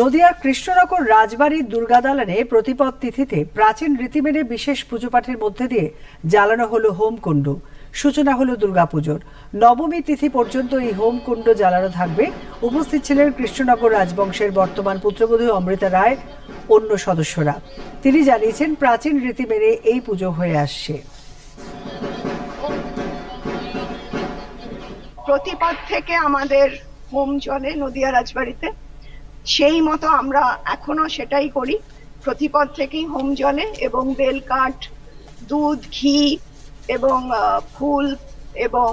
নদিয়ার কৃষ্ণনগর রাজবাড়ির দুর্গা দালানে প্রতিপদ তিথিতে প্রাচীন রীতি মেনে বিশেষ পুজো পাঠের মধ্যে দিয়ে জ্বালানো হলো হোমকুণ্ড সূচনা হলো দুর্গাপুজোর। নবমী তিথি পর্যন্ত এই হোমকুণ্ড জ্বালানো থাকবে। উপস্থিত ছিলেন কৃষ্ণনগর রাজবংশের বর্তমান পুত্রবধূ অমৃতা রায়, অন্য সদস্যরা। তিনি জানিয়েছেন, প্রাচীন রীতি মেনে এই পুজো হয়ে আসছে। প্রতিপদ থেকে আমাদের হোম চলে নদিয়া রাজবাড়িতে। সেই মতো আমরা এখনও সেটাই করি। প্রতিপদ থেকেই হোম জলে এবং বেলকাঠ দুধ, ঘি এবং ফুল এবং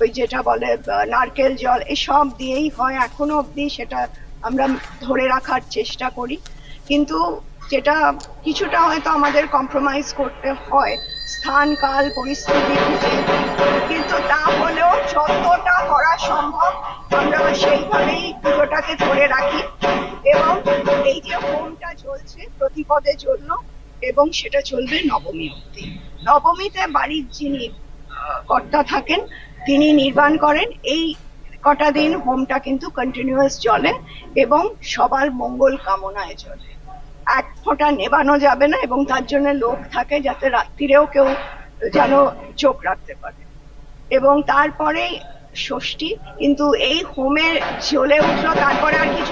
ওই যেটা বলে নারকেল জল এসব দিয়েই হয়। এখনও অবধি সেটা আমরা ধরে রাখার চেষ্টা করি। কিন্তু যেটা কিছুটা হয়তো আমাদের কম্প্রোমাইজ করতে হয়, স্থান, কাল, পরিস্থিতি, কিন্তু তা হলেও যতটা করা সম্ভব সেইভাবেই পুজোটাকে ধরে রাখি এবং এই যে হোমটা চলছে প্রতিপদে চলল এবং সেটা চলবে নবমী অবধি। নবমীতে বাড়ির যিনি কর্তা থাকেন, তিনি নির্বাণ করেন। এই কটা দিন হোমটা কিন্তু কন্টিনিউয়াস চলে এবং সবার মঙ্গল কামনায় চলে। এক ফোঁটা নেবানো যাবে না এবং তার জন্য লোক থাকে যাতে রাত্রিরেও কেউ যেন চোখ রাখতে পারে। এবং তারপরে ষষ্ঠী কিন্তু এই হোমে জ্বলে উঠল তারপরে আর কিছু